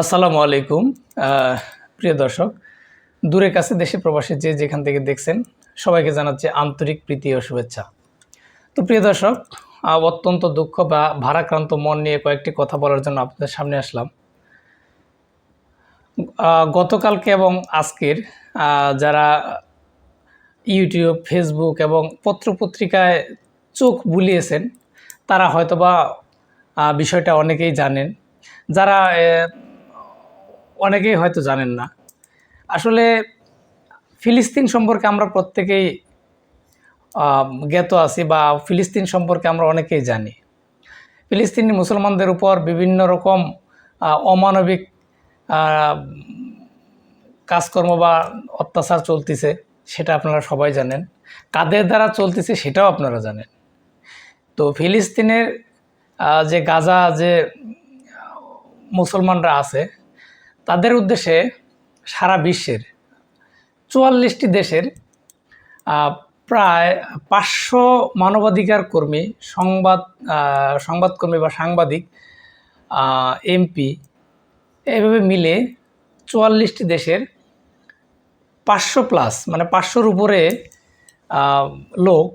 আসসালামু আলাইকুম। প্রিয় দর্শক, দূরে কাছে দেশে প্রবাসী যে যেখান থেকে দেখছেন, সবাইকে জানাচ্ছে আন্তরিক প্রীতি ও শুভেচ্ছা। তো প্রিয় দর্শক অত্যন্ত দুঃখ বা ভারাক্রান্ত মন নিয়ে কয়েকটি কথা বলার জন্য আপনাদের সামনে আসলাম। গতকালকে এবং আজকের যারা ইউটিউব, ফেসবুক এবং পত্রপত্রিকায় চোখ বুলিয়েছেন, তারা হয়তোবা বিষয়টা অনেকেই জানেন। যারা অনেকেই হয়তো জানেন না। আসলে ফিলিস্তিন সম্পর্কে আমরা প্রত্যেকেই জ্ঞাত আছি বা ফিলিস্তিন সম্পর্কে আমরা অনেকেই জানি। ফিলিস্তিনি মুসলমানদের উপর বিভিন্ন রকম অমানবিক কাজকর্ম বা অত্যাচার চলতেছে, সেটা আপনারা সবাই জানেন। কাদের দ্বারা চলতেছে সেটাও আপনারা জানেন। তো ফিলিস্তিনের যে গাজা যে মুসলমানরা আছে তাদের উদ্দেশ্যে সারা বিশ্বের চুয়াল্লিশটি দেশের প্রায় পাঁচশো মানবাধিকার কর্মী, সংবাদ সংবাদকর্মী বা সাংবাদিক এমপি, এভাবে মিলে চুয়াল্লিশটি দেশের পাঁচশো প্লাস মানে পাঁচশোর উপরে লোক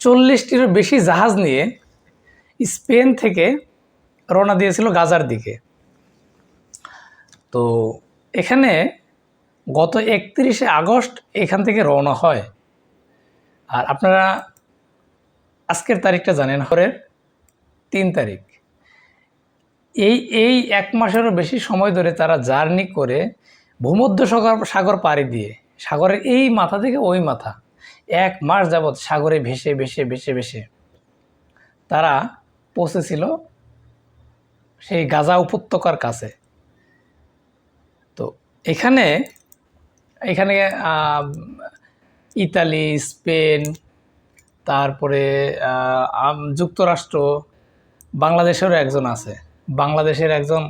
চল্লিশটিরও বেশি জাহাজ নিয়ে স্পেন থেকে রওনা দিয়েছিল গাজার দিকে। তো এখানে গত একত্রিশে আগস্ট এখান থেকে রওনা হয়। আর আপনারা আজকের তারিখটা জানেন, হরের তিন তারিখ। এই এই এক মাসেরও বেশি সময় ধরে তারা জার্নি করে ভূমধ্য সাগর সাগর পাড়ি দিয়ে, সাগরের এই মাথা থেকে ওই মাথা, এক মাস যাবৎ সাগরে ভেসে ভেসে ভেসে ভেসে তারা পৌঁছেছিল সেই গাজা উপত্যকার কাছে। এখানে এখানে আহ, ইতালি স্পেন তারপরে যুক্তরাষ্ট্র বাংলাদেশেরও একজন আছে। বাংলাদেশের একজন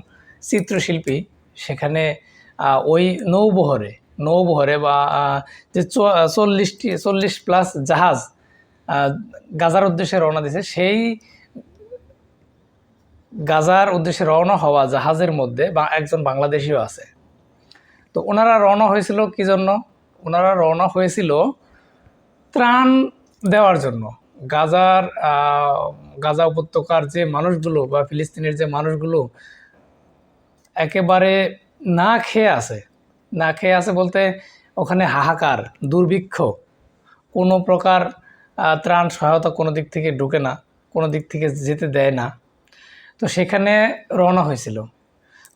চিত্রশিল্পী সেখানে ওই নৌবহরে নৌবহরে বা যে চল্লিশটি চল্লিশ প্লাস জাহাজ গাজার উদ্দেশ্যে রওনা দিয়েছে সেই গাজার উদ্দেশ্যে রওনা হওয়া জাহাজের মধ্যে বা একজন বাংলাদেশিও আছে। তো ওনারা রওনা হয়েছিল কি জন্য? ওনারা রওনা হয়েছিল ত্রাণ দেওয়ার জন্য। গাজার গাজা উপত্যকার যে মানুষগুলো বা ফিলিস্তিনের যে মানুষগুলো একেবারে না খেয়ে আছে। না খেয়ে আছে বলতে ওখানে হাহাকার, দুর্ভিক্ষ, কোনো প্রকার ত্রাণ সহায়তা কোনো দিক থেকে ঢুকে না, কোনো দিক থেকে যেতে দেয় না। তো সেখানে রওনা হয়েছিল।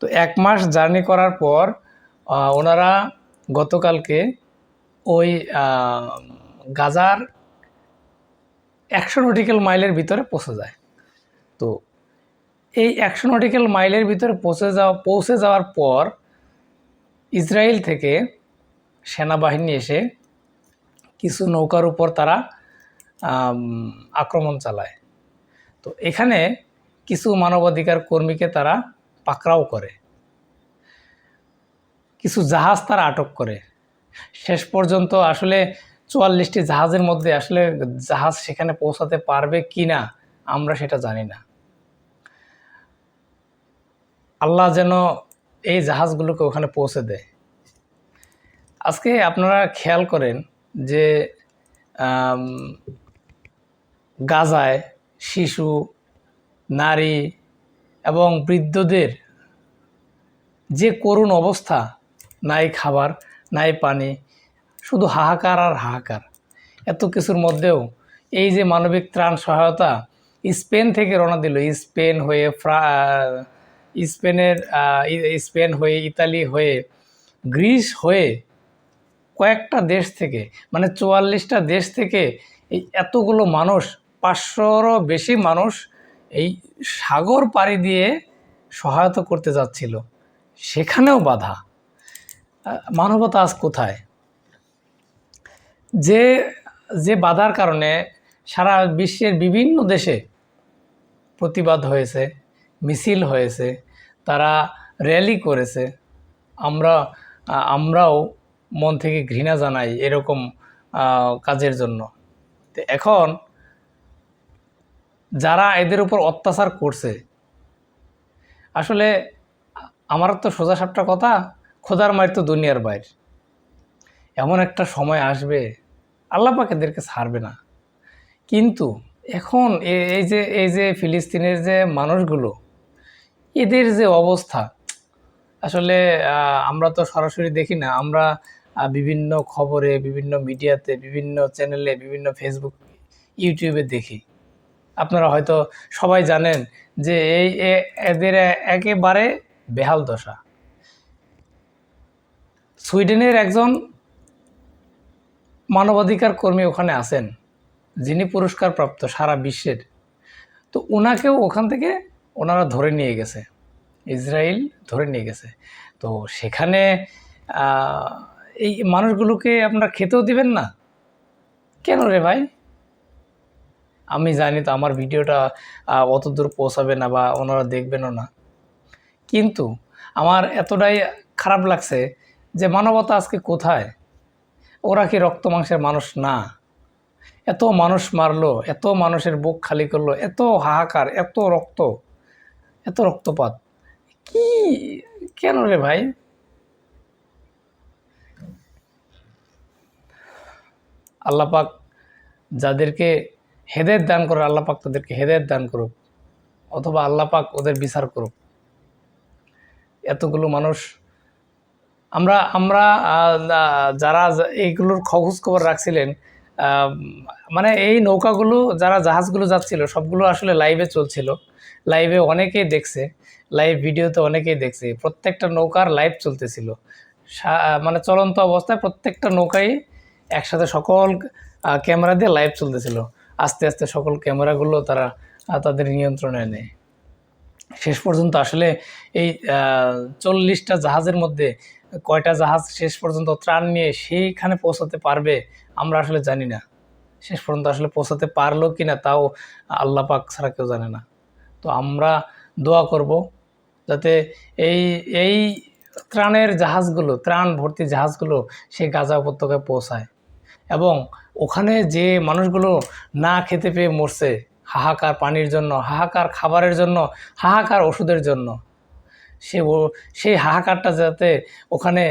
তো এক মাস জার্নি করার পর ওনারা গতকালকে ওই গাজার একশো নটিক্যাল মাইলের ভিতরে পৌঁছে যায়। তো এই একশো নটিক্যাল মাইলের ভিতরে পৌঁছে যাওয়া, পৌঁছে যাওয়ার পর ইসরায়েল থেকে সেনাবাহিনী এসে কিছু নৌকার উপর তারা আক্রমণ চালায়। তো এখানে কিছু মানবাধিকার কর্মীকে তারা পাকড়াও করে। কিছু জাহাজ তারা আটক করে। শেষ পর্যন্ত আসলে চুয়াল্লিশটি জাহাজের মধ্যে আসলে জাহাজ সেখানে পৌঁছাতে পারবে কি না, আমরা সেটা জানি না। আল্লাহ যেন এই জাহাজগুলোকে ওখানে পৌঁছে দেয়। আজকে আপনারা খেয়াল করেন যে গাজায় শিশু, নারী এবং বৃদ্ধদের যে করুণ অবস্থা নাই খাবার, নাই পানি, শুধু হাহাকার আর হাহাকার। এত কিছুর মধ্যেও এই যে মানবিক ত্রাণ সহায়তা স্পেন থেকে রওনা দিল। স্পেন হয়ে ফ্রা, স্পেনের স্পেন হয়ে ইতালি হয়ে গ্রিস হয়ে কয়েকটা দেশ থেকে মানে চুয়াল্লিশটা দেশ থেকে এই এতগুলো মানুষ, পাঁচশোরও বেশি মানুষ এই সাগর পাড়ি দিয়ে সহায়তা করতে যাচ্ছিল। সেখানেও বাধা। মানবতা আজ কোথায়? যে যে বাধার কারণে সারা বিশ্বের বিভিন্ন দেশে প্রতিবাদ হয়েছে, মিছিল হয়েছে, তারা র্যালি করেছে। আমরা, আমরাও মন থেকে ঘৃণা জানাই এরকম কাজের জন্য। তো এখন যারা এদের উপর অত্যাচার করছে, আসলে আমার তো সোজা সাপটা কথা খোদার মায়ের তো দুনিয়ার বাইর। এমন একটা সময় আসবে, আল্লাহ পাক এদেরকে ছাড়বে না। কিন্তু এখন এই যে এই যে ফিলিস্তিনের যে মানুষগুলো, এদের যে অবস্থা, আসলে আমরা তো সরাসরি দেখি না, আমরা বিভিন্ন খবরে, বিভিন্ন মিডিয়াতে, বিভিন্ন চ্যানেলে, বিভিন্ন ফেসবুক, ইউটিউবে দেখি। আপনারা হয়তো সবাই জানেন যে এই এদের একেবারে বেহাল দশা। সুইডেনের একজন মানবাধিকার কর্মী ওখানে আছেন, যিনি পুরস্কার প্রাপ্ত সারা বিশ্বের। তো ওনাকেও ওখান থেকে ওনারা ধরে নিয়ে গেছে, ইসরায়েল ধরে নিয়ে গেছে। তো সেখানে এই মানুষগুলোকে আপনারা খেতেও দিবেন না? কেন রে ভাই? আমি জানি তো আমার ভিডিওটা অত দূর পৌঁছাবে না বা ওনারা দেখবেনও না। কিন্তু আমার এতটাই খারাপ লাগছে যে মানবতা আজকে কোথায়? ওরা কি রক্ত মাংসের মানুষ? না। এত মানুষ মারলো, এত মানুষের বুক খালি করল, এত হাহাকার, এত রক্ত, এত রক্তপাত। কি? কেন রে ভাই? আল্লাপাক যাদেরকে হেদায়ত দান করে আল্লাপাক তাদেরকে হেদায়ত দান করুক, অথবা আল্লাপাক ওদের বিচার করুক। এতগুলো মানুষ আমরা আমরা যারা এইগুলোর খোঁজ খবর রাখছিলেন মানে এই নৌকাগুলো, যারা জাহাজগুলো যাচ্ছিল, সবগুলো আসলে লাইভে চলছিল। লাইভে অনেকেই দেখছে লাইভ ভিডিওতে অনেকেই দেখছে। প্রত্যেকটা নৌকার লাইভ চলতেছিল। মানে চলন্ত অবস্থায় প্রত্যেকটা নৌকাই একসাথে সকল ক্যামেরা দিয়ে লাইভ চলতেছিল। আস্তে আস্তে সকল ক্যামেরাগুলো তারা তাদের নিয়ন্ত্রণে নেয়। শেষ পর্যন্ত আসলে এই চল্লিশটা জাহাজের মধ্যে কয়টা জাহাজ শেষ পর্যন্ত ত্রাণ নিয়ে সেইখানে পৌঁছাতে পারবে, আমরা আসলে জানি না। শেষ পর্যন্ত আসলে পৌঁছাতে পারল কি না তাও আল্লাহ পাক ছাড়া কেউ জানে না। তো আমরা দোয়া করব যাতে এই এই ত্রাণের জাহাজগুলো, ত্রাণ ভর্তি জাহাজগুলো সেই গাজা উপত্যকায় পৌঁছায়। এবং ওখানে যে মানুষগুলো না খেতে পেয়ে মরছে, হাহাকার পানির জন্য, হাহাকার খাবারের জন্য, হাহাকার ওষুধের জন্য সে সেই হাহাকারটা যাতে ওখানে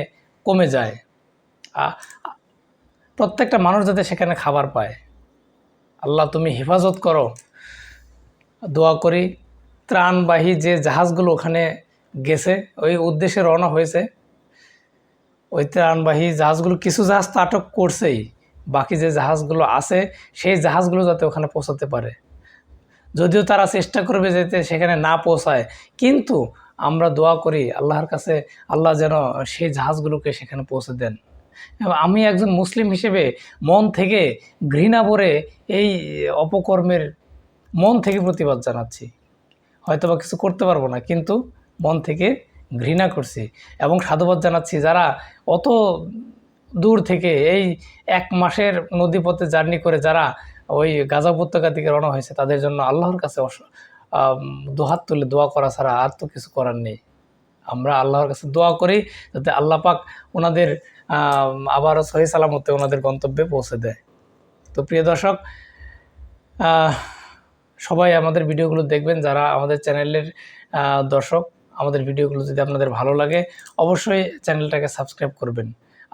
কমে যায়। প্রত্যেকটা মানুষ যাতে সেখানে খাবার পায়। আল্লাহ তুমি হেফাজত করো। দোয়া করি, ত্রাণবাহী যে জাহাজগুলো ওখানে গেছে, ওই উদ্দেশ্যে রওনা হয়েছে। ওই ত্রাণবাহী জাহাজগুলো কিছু জাহাজ তো আটক করছেই। বাকি যে জাহাজগুলো আছে, সেই জাহাজগুলো যাতে ওখানে পৌঁছাতে পারে। যদিও তারা চেষ্টা করবে যাতে সেখানে না পৌঁছায়, কিন্তু আমরা দোয়া করি আল্লাহর কাছে, আল্লাহ যেন সেই জাহাজগুলোকে সেখানে পৌঁছে দেন। আমি একজন মুসলিম হিসেবে মন থেকে ঘৃণা ভরে এই অপকর্মের মন থেকে প্রতিবাদ জানাচ্ছি। হয়তো বা কিছু করতে পারব না, কিন্তু মন থেকে ঘৃণা করছি এবং সাধুবাদ জানাচ্ছি যারা অত দূর থেকে এই এক মাসের নদীপথে জার্নি করে যারা ওই গাজা উপত্যকা থেকে রওনা হয়েছে, তাদের জন্য আল্লাহর কাছে দুহাত তুলে দোয়া করা ছাড়া আর তো কিছু করার নেই। আমরা আল্লাহর কাছে দোয়া করি যাতে আল্লাহ পাক ওনাদের আবারও সহি সালামতে ওনাদের গন্তব্যে পৌঁছে দেয়। তো প্রিয় দর্শক সবাই আমাদের ভিডিওগুলো দেখবেন যারা আমাদের চ্যানেলের দর্শক, আমাদের ভিডিওগুলো যদি আপনাদের ভালো লাগে, অবশ্যই চ্যানেলটাকে সাবস্ক্রাইব করবেন।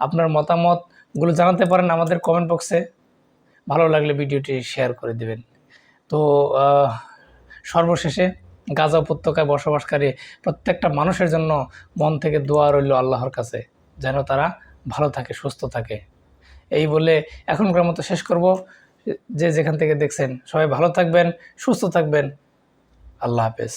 আপনার মতামতগুলো জানাতে পারেন আমাদের কমেন্ট বক্সে। ভালো লাগলে ভিডিওটি শেয়ার করে দেবেন। তো সর্বশেষে গাজা উপত্যকায় বসবাসকারী প্রত্যেকটা মানুষের জন্য মন থেকে দোয়া রইল আল্লাহর কাছে, যেন তারা ভালো থাকে, সুস্থ থাকে। এই বলে এখনকার মতো শেষ করব। যে যেখান থেকে দেখছেন, সবাই ভালো থাকবেন, সুস্থ থাকবেন। আল্লাহ হাফেজ।